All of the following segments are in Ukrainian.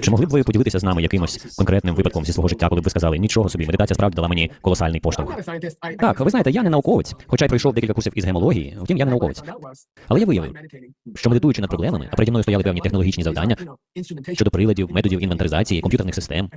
Чи могли б ви поділитися з нами якимось конкретним випадком зі свого життя, коли б ви сказали, нічого собі, медитація справді дала мені колосальний поштовх? Так, ви знаєте, я не науковець, хоча й пройшов декілька курсів із гемології, втім я не науковець. Але я виявив, що медитуючи над проблемами, а переді мною стояли певні технологічні завдання щодо приладів, методів інвентаризації, комп'ютерних систем.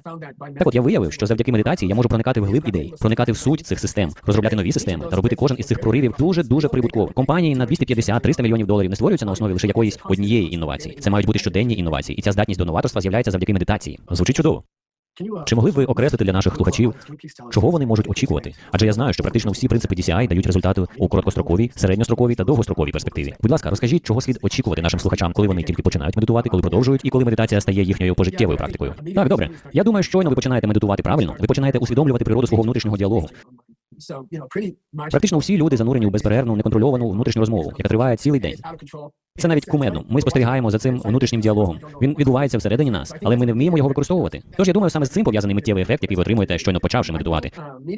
Так от я виявив, що завдяки медитації я можу проникати в глиб ідей, проникати в суть цих систем, розробляти нові системи та робити кожен із цих проривів дуже дуже прибутково. Компанії на 250-300 мільйонів доларів не створюються на основі лише якоїсь однієї інновації. Це мають бути щоденні інновації, і ця здатність до новаторства з'являється завдяки медитації. Звучить чудово. Чи могли б ви окреслити для наших слухачів, чого вони можуть очікувати? Адже я знаю, що практично всі принципи DCI дають результати у короткостроковій, середньостроковій та довгостроковій перспективі. Будь ласка, розкажіть, чого слід очікувати нашим слухачам, коли вони тільки починають медитувати, коли продовжують і коли медитація стає їхньою пожиттєвою практикою. Так, добре. Я думаю, щойно ви починаєте медитувати правильно, ви починаєте усвідомлювати природу свого внутрішнього діалогу. Практично всі люди занурені у безперервну, неконтрольовану внутрішню розмову, яка триває цілий день. Це навіть кумедно. Ми спостерігаємо за цим внутрішнім діалогом. Він відбувається всередині нас, але ми не вміємо його використовувати. Тож я думаю, саме з цим пов'язаний миттєвий ефект, який ви отримуєте, щойно почавши медитувати.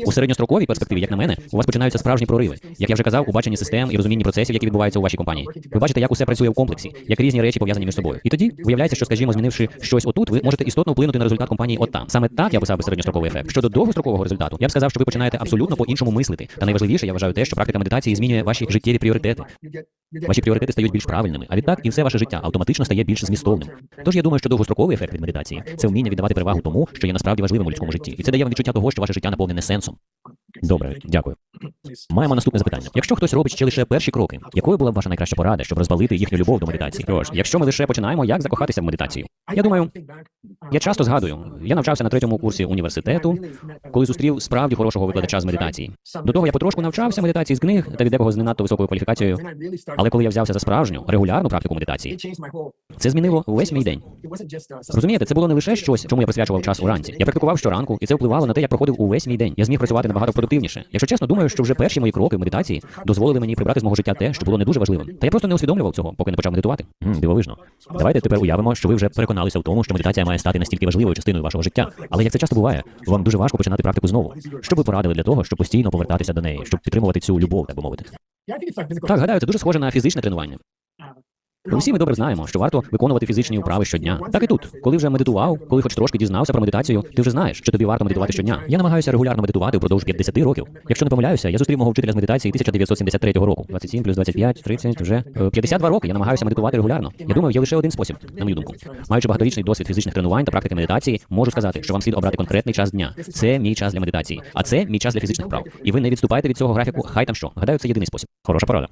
У середньостроковій перспективі, як на мене, у вас починаються справжні прориви. Як я вже казав, у баченні систем і розумінні процесів, які відбуваються у вашій компанії. Ви бачите, як усе працює в комплексі, як різні речі пов'язані між собою. І тоді виявляється, що, скажімо, змінивши щось отут, ви можете істотно вплинути на результат компанії от там. Саме так я писав би середньостроковий ефект. Щодо довгострокового результату, я б сказав, що ви починаєте абсолютно по-іншому мислити. Та найважливіше, я вважаю те, що практика медитації змінює ваші життєві пріоритети. Ваші пріоритети стають більш правильними, а відтак і все ваше життя автоматично стає більш змістовним. Тож я думаю, що довгостроковий ефект від медитації це вміння віддавати перевагу тому, що є насправді важливим у людському житті, і це дає вам відчуття того, що ваше життя наповнене сенсом. Добре, дякую. Маємо наступне запитання. Якщо хтось робить ще лише перші кроки, якою була б ваша найкраща порада, щоб розпалити їхню любов до медитації? Тож, якщо ми лише починаємо, як закохатися в медитацію? Я думаю, я часто згадую, я навчався на третьому курсі університету, коли зустрів справді хорошого викладача з медитації. До того я потрошку навчався медитації з книг та від декого з не надто високою кваліфікацією. Але коли я взявся за справжню регулярну практику медитації, це змінило увесь мій день. Розумієте, це було не лише щось, чому я присвячував час уранці. Я практикував щоранку, і це впливало на те, як проходив увесь мій день. Я зміг працювати набагато продуктивніше. Якщо чесно, думаю, що вже перші мої кроки в медитації дозволили мені прибрати з мого життя те, що було не дуже важливим. Та я просто не усвідомлював цього, поки не почав медитувати. М, дивовижно. Давайте тепер уявимо, що ви вже переконалися в тому, що медитація має стати настільки важливою частиною вашого життя. Але як це часто буває, вам дуже важко починати практику знову. Що ви порадили для того, щоб постійно повертатися до неї, щоб підтримувати цю любов, так би мовити? Так, гадаю, це дуже схоже на фізичне тренування. Усі ми добре знаємо, що варто виконувати фізичні вправи щодня. Так і тут, коли вже медитував, коли хоч трошки дізнався про медитацію, ти вже знаєш, що тобі варто медитувати щодня. Я намагаюся регулярно медитувати впродовж 50 років. Якщо не помиляюся, я зустрів мого вчителя з медитації 1973 року. 27 плюс 25, 30, вже е, 52 роки. Я намагаюся медитувати регулярно. Я думаю, є лише один спосіб, на мою думку. Маючи багаторічний досвід фізичних тренувань та практики медитації, можу сказати, що вам слід обрати конкретний час дня. Це мій час для медитації, а це мій час для фізичних вправ. І ви не відступаєте від цього графіку. Хай там що. Гадаю, це єдиний спосіб. Хороша порада.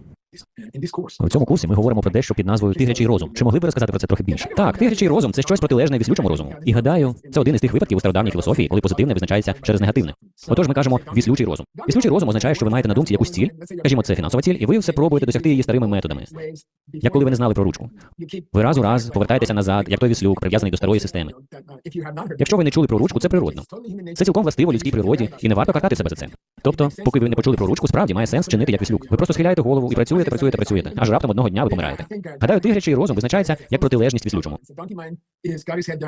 В цьому курсі ми говоримо про дещо під назвою тигрячий розум. Чи могли б ви розказати про це трохи більше? Так, тигрячий розум це щось протилежне віслючому розуму. І гадаю, це один із тих випадків у стародавній філософії, коли позитивне визначається через негативне. Отож, ми кажемо віслючий розум. Віслючий розум означає, що ви маєте на думці якусь ціль, скажімо, це фінансова ціль, і ви все пробуєте досягти її старими методами. Як коли ви не знали про ручку. Ви раз у раз повертаєтеся назад, як той віслюк, прив'язаний до старої системи. Якщо ви не чули про ручку, це природно. Це цілком властиво людській природі, і не варто картати себе за це. Тобто, поки ви не почули про ручку, справді має сенс чинити як віслюк. Ви просто схиляєте голову і працюєте, працюєте, працюєте. Аж раптом одного дня ви помираєте. Гадаю, тигрячий розум визначається як протилежність віслючому.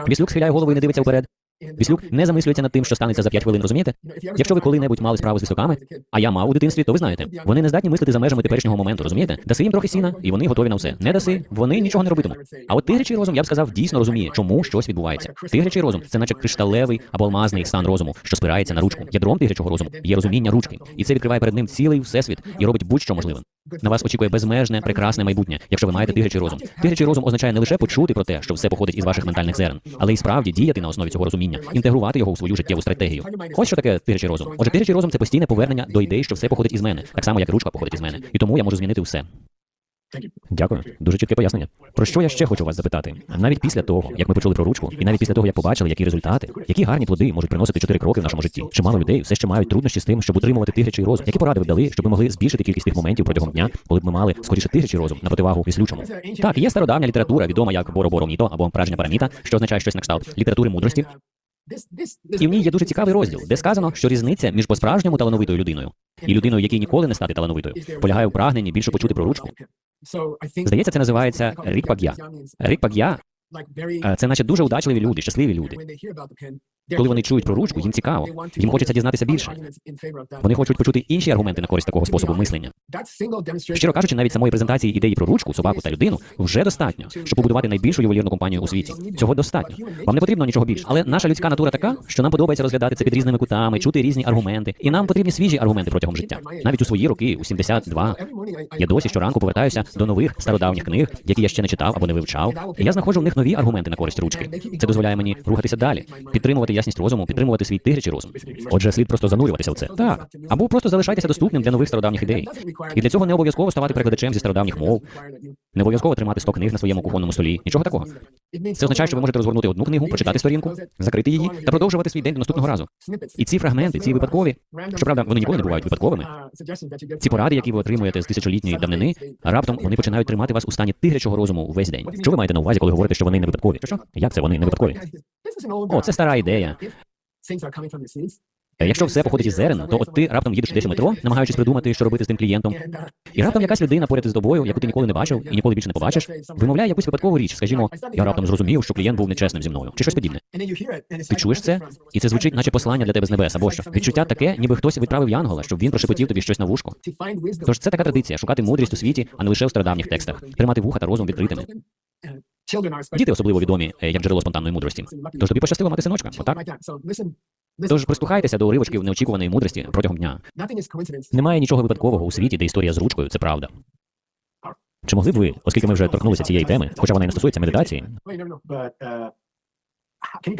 Віслюк схиляє голову і не дивиться вперед. Віслюк не замислюється над тим, що станеться за 5 хвилин, розумієте? Якщо ви коли-небудь мали справу з віслюками, а я мав у дитинстві, то ви знаєте, вони не здатні мислити за межами теперішнього моменту, розумієте? Даси їм трохи сіна, і вони готові на все. Не даси, вони нічого не робитимуть. А от тигрячий розум, я б сказав, дійсно розуміє, чому щось відбувається. Тигрячий розум це наче кришталевий або алмазний стан розуму, що спирається на ручку. Ядром тигрячого розуму є розуміння ручки, і це відкриває перед ним цілий всесвіт і робить будь-що можливим. На вас очікує безмежне, прекрасне майбутнє, якщо ви маєте тигрячий розум. Тигрячий розум означає не лише почути про те, що все походить із ваших ментальних зерен, але й справді діяти на основі цього розуміння, інтегрувати його у свою життєву стратегію. Ось що таке тигрячий розум. Отже, тигрячий розум це постійне повернення до ідеї, що все походить із мене, так само як ручка походить із мене. І тому я можу змінити все. Дякую, дуже чітке пояснення. Про що я ще хочу вас запитати? Навіть після того, як ми почули про ручку, і навіть після того, як побачили, які результати, які гарні плоди можуть приносити чотири кроки в нашому житті. Чимало людей все ще мають труднощі з тим, щоб утримувати тигрячий розум. Які поради ви дали, щоб ми могли збільшити кількість тих моментів протягом дня, коли б ми мали скоріше тигрячий розум на противагу віслючому? Так, є стародавня література, відома як Боро-Боро Міто або Пражня Параміта, що означає щось на кшталт літератури мудрості. І в ній є дуже цікавий розділ, де сказано, що різниця між по-справжньому талановитою людиною і людиною, якій ніколи не стати талановитою, полягає у прагненні більше почути про ручку. Здається, це називається рік паг'я. Рік паг'я Е, Це наче дуже удачливі люди, щасливі люди. Коли вони чують про ручку, їм цікаво. Їм хочеться дізнатися більше. Вони хочуть почути інші аргументи на користь такого способу мислення. Щиро кажучи, навіть самої презентації ідеї про ручку, собаку та людину вже достатньо, щоб побудувати найбільшу ювелірну компанію у світі. Цього достатньо. Вам не потрібно нічого більше. Але наша людська натура така, що нам подобається розглядати це під різними кутами, чути різні аргументи, і нам потрібні свіжі аргументи протягом життя. Навіть у свої роки, у 72, я досі щоранку повертаюся до нових стародавніх книг, які я ще не читав або не вивчав. І я знаходжу в них нові аргументи на користь ручки. Це дозволяє мені рухатися далі, підтримувати ясність розуму, підтримувати свій тигрячий розум. Отже, слід просто занурюватися в це. Так. Або просто залишайтеся доступним для нових стародавніх ідей. І для цього не обов'язково ставати перекладачем зі стародавніх мов, не обов'язково тримати 100 книг на своєму кухонному столі. Нічого такого. Це означає, що ви можете розгорнути одну книгу, прочитати сторінку, закрити її та продовжувати свій день до наступного разу. І ці фрагменти, ці випадкові, щоправда, вони ніколи не бувають випадковими. Ці поради, які ви отримуєте з тисячолітньої давнини, раптом вони починають тримати вас у стані тигрячого розуму весь день. Що ви маєте на увазі, коли говорите, що вони не випадкові? Що? Як це вони не випадкові? О, це стара ідея. Е, Якщо все походить із зерен, то от ти раптом їдеш десь у метро, намагаючись придумати, що робити з тим клієнтом, і раптом якась людина поряд із тобою, яку ти ніколи не бачив і ніколи більше не побачиш, вимовляє якусь випадкову річ. Скажімо, я раптом зрозумів, що клієнт був нечесним зі мною, чи щось подібне. Ти чуєш це, і це звучить, наче послання для тебе з небес, або що відчуття таке, ніби хтось відправив янгола, щоб він прошепотів тобі щось на вушко. Тож це така традиція шукати мудрість у світі, а не лише у стародавніх текстах, тримати вуха та розум відкритими. Діти особливо відомі е, як джерело спонтанної мудрості. Тож тобі пощастило мати синочка, отак? Тож прислухайтеся до уривочків неочікуваної мудрості протягом дня. Немає нічого випадкового у світі, де історія з ручкою це правда. Чи могли б ви, оскільки ми вже торкнулися цієї теми, хоча вона і не стосується медитації, то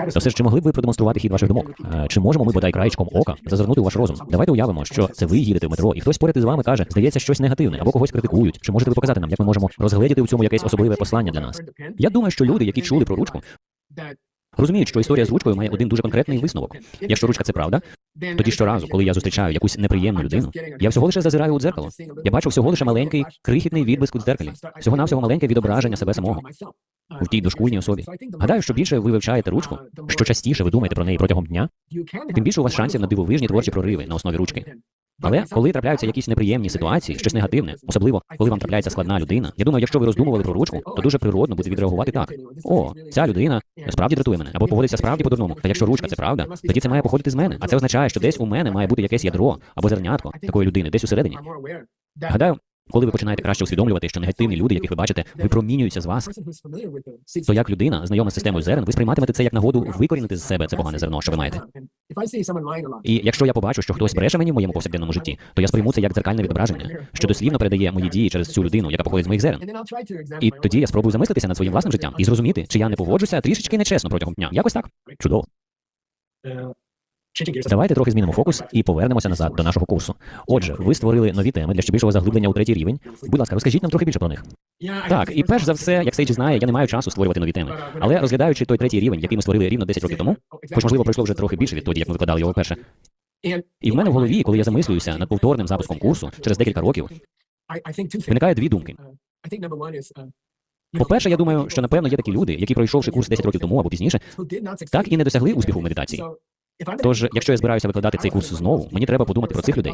все чи могли б ви продемонструвати хід ваших думок? Е, Чи можемо ми бодай краєчком ока зазирнути у ваш розум? Давайте уявимо, що це ви їдете в метро, і хтось поряд із вами каже, здається, щось негативне або когось критикують. Чи можете ви показати нам, як ми можемо розгледіти в цьому якесь особливе послання для нас? Я думаю, що люди, які чули про ручку, розуміють, що історія з ручкою має один дуже конкретний висновок. Якщо ручка це правда, тоді щоразу, коли я зустрічаю якусь неприємну людину, я всього лише зазираю у дзеркало. Я бачу всього лише маленький крихітний відблиск у дзеркалі, всього навсього маленьке відображення себе самого в тій дошкульній особі. Гадаю, що більше ви вивчаєте ручку, що частіше ви думаєте про неї протягом дня, тим більше у вас шансів на дивовижні творчі прориви на основі ручки. Але коли трапляються якісь неприємні ситуації, щось негативне, особливо коли вам трапляється складна людина, я думаю, якщо ви роздумували про ручку, то дуже природно буде відреагувати так: о, ця людина справді дратує мене, або поводиться справді по-дурному. Та якщо ручка це правда, тоді це має походити з мене. А це означає, що десь у мене має бути якесь ядро або зернятко такої людини, десь усередині. Гадаю, коли ви починаєте краще усвідомлювати, що негативні люди, яких ви бачите, випромінюються з вас, то як людина, знайома з системою зерен, ви сприйматимете це як нагоду викорінити з себе це погане зерно, що ви маєте. І якщо я побачу, що хтось бреше мені в моєму повсякденному житті, то я сприйму це як дзеркальне відображення, що дослівно передає мої дії через цю людину, яка походить з моїх зерен. І тоді я спробую замислитися над своїм власним життям і зрозуміти, чи я не поводжуся трішечки нечесно протягом дня. Якось так. Чудово. Давайте трохи змінимо фокус і повернемося назад до нашого курсу. Отже, ви створили нові теми для ще більшого заглиблення у третій рівень. Будь ласка, розкажіть нам трохи більше про них. Так, і перш за все, як Сейджі знає, я не маю часу створювати нові теми. Але розглядаючи той третій рівень, який ми створили рівно 10 років тому, хоч можливо пройшло вже трохи більше відтоді, як ми викладали його вперше. І в мене в голові, коли я замислююся над повторним запуском курсу через декілька років, виникає дві думки. По-перше, я думаю, що напевно є такі люди, які пройшовши курс 10 років тому або пізніше, так і не досягли успіху в медитації. Тож, якщо я збираюся викладати цей курс знову, мені треба подумати про цих людей.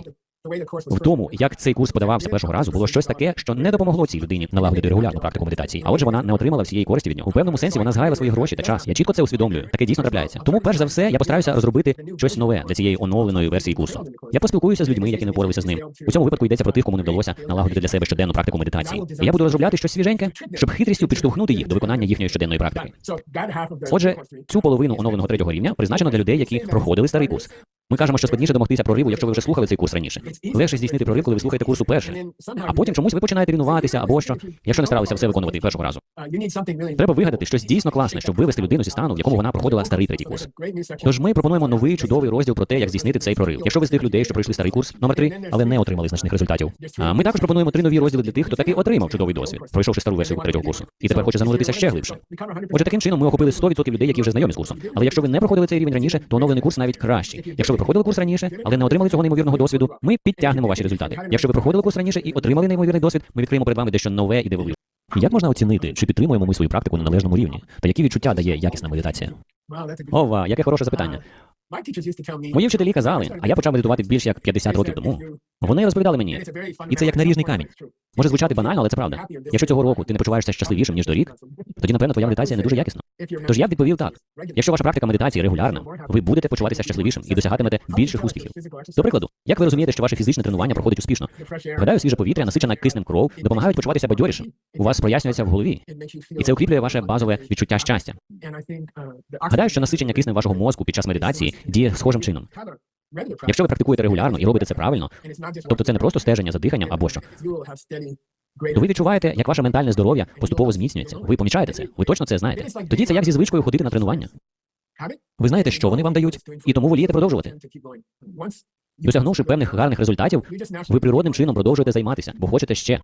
В тому, як цей курс подавався першого разу, було щось таке, що не допомогло цій людині налагодити регулярну практику медитації. А отже, вона не отримала всієї користі від нього. У певному сенсі вона згаяла свої гроші та час. Я чітко це усвідомлюю. Таке дійсно трапляється. Тому, перш за все, я постараюся розробити щось нове для цієї оновленої версії курсу. Я поспілкуюся з людьми, які не впоралися з ним. У цьому випадку йдеться про тих, кому не вдалося налагодити для себе щоденну практику медитації. І я буду розробляти щось свіженьке, щоб хитрістю підштовхнути їх до виконання їхньої щоденної практики. Отже, цю половину оновленого третього рівня призначено для людей, які проходили старий курс. Ми кажемо, що складніше домогтися прориву, якщо ви вже слухали цей курс раніше. Легше здійснити прорив, коли ви слухаєте курс уперше. А потім чомусь ви починаєте лінуватися або що, якщо не старалися все виконувати першого разу. Треба вигадати щось дійсно класне, щоб вивести людину зі стану, в якому вона проходила старий третій курс. Тож ми пропонуємо новий чудовий розділ про те, як здійснити цей прорив. Якщо ви з тих людей, що пройшли старий курс номер 3 але не отримали значних результатів. А ми також пропонуємо три нові розділи для тих, хто таки отримав чудовий досвід, пройшовши стару версію третього курсу, і тепер хоче зануритися ще глибше. Отже, таким чином ми охопили 100% людей, які вже знайомі з курсом. Але якщо ви не проходили цей рівень раніше, то оновлений курс навіть кращий. Якщо ви проходили курс раніше, але не отримали цього неймовірного досвіду, ми підтягнемо ваші результати. Якщо ви проходили курс раніше і отримали неймовірний досвід, ми відкриємо перед вами дещо нове і дивовижне. Як можна оцінити, чи підтримуємо ми свою практику на належному рівні? Та які відчуття дає якісна медитація? Ова, яке хороше запитання. Мої вчителі казали, а я почав медитувати більш як 50 років тому. Вони розповідали мені, і це як наріжний камінь. Може звучати банально, але це правда. Якщо цього року ти не почуваєшся щасливішим, ніж торік, тоді, напевно, твоя медитація не дуже якісна. Тож я відповів так: якщо ваша практика медитації регулярна, ви будете почуватися щасливішим і досягатимете більших успіхів. До прикладу, як ви розумієте, що ваше фізичне тренування проходить успішно? Гадаю, свіже повітря, насичена киснем кров, допомагають почуватися бадьорішим. У вас прояснюється в голові, і це укріплює ваше базове відчуття щастя. Гадаю, що насичення киснем вашого мозку під час медитації діє схожим чином. Якщо ви практикуєте регулярно і робите це правильно, тобто це не просто стеження за диханням або що, то ви відчуваєте, як ваше ментальне здоров'я поступово зміцнюється. Ви помічаєте це, ви точно це знаєте. Тоді це як зі звичкою ходити на тренування. Ви знаєте, що вони вам дають, і тому волієте продовжувати. Досягнувши певних гарних результатів, ви природним чином продовжуєте займатися, бо хочете ще.